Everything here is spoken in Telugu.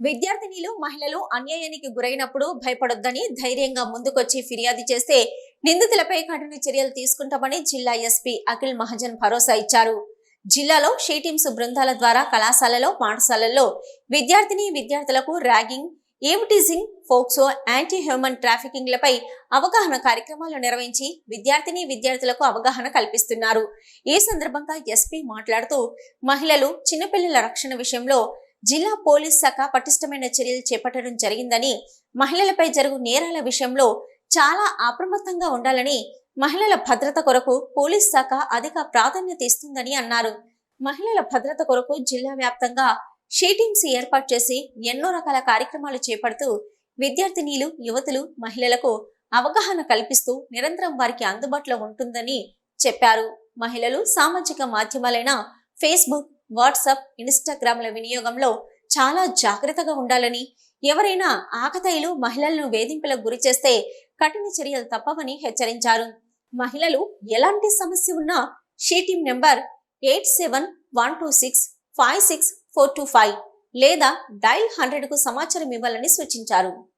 విద్యార్థినిలు మహిళలు అన్యాయానికి గురైనప్పుడు భయపడొద్దని ధైర్యంగా ముందుకొచ్చి ఫిర్యాదు చేస్తే నిందితులపై కఠిన చర్యలు తీసుకుంటామని జిల్లా ఎస్పీ అఖిల్ మహాజన్ భరోసా ఇచ్చారు. జిల్లాలో షీటీమ్స్ బృందాల ద్వారా కళాశాలలో పాఠశాలల్లో విద్యార్థిని విద్యార్థులకు ర్యాగింగ్ ఏమిటిజింగ్ ఫోక్సో యాంటీ హ్యూమన్ ట్రాఫికింగ్లపై అవగాహన కార్యక్రమాలు నిర్వహించి విద్యార్థిని విద్యార్థులకు అవగాహన కల్పిస్తున్నారు. ఈ సందర్భంగా ఎస్పీ మాట్లాడుతూ మహిళలు చిన్నపిల్లల రక్షణ విషయంలో జిల్లా పోలీస్ శాఖ పటిష్టమైన చర్యలు చేపట్టడం జరిగిందని మహిళలపై జరుగు నేరాల విషయంలో చాలా అప్రమత్తంగా ఉండాలని మహిళల భద్రత కొరకు పోలీస్ శాఖ అధిక ప్రాధాన్యత ఇస్తుందని అన్నారు. మహిళల భద్రత కొరకు జిల్లా వ్యాప్తంగా షీటింగ్స్ ఏర్పాటు చేసి ఎన్నో రకాల కార్యక్రమాలు చేపడుతూ విద్యార్థినీలు యువతులు మహిళలకు అవగాహన కల్పిస్తూ నిరంతరం వారికి అందుబాటులో ఉంటుందని చెప్పారు. మహిళలు సామాజిక మాధ్యమాలైన ఫేస్బుక్ వాట్సాప్ ఇన్స్టాగ్రామ్ల వినియోగంలో చాలా జాగ్రత్తగా ఉండాలని ఎవరైనా ఆకతాయిలు మహిళలను వేధింపులకు గురి చేస్తే కఠిన చర్యలు తప్పవని హెచ్చరించారు. మహిళలు ఎలాంటి సమస్య ఉన్నా she team number eight seven one two six five six four two five లేదా డైల్ హండ్రెడ్కు సమాచారం ఇవ్వాలని సూచించారు.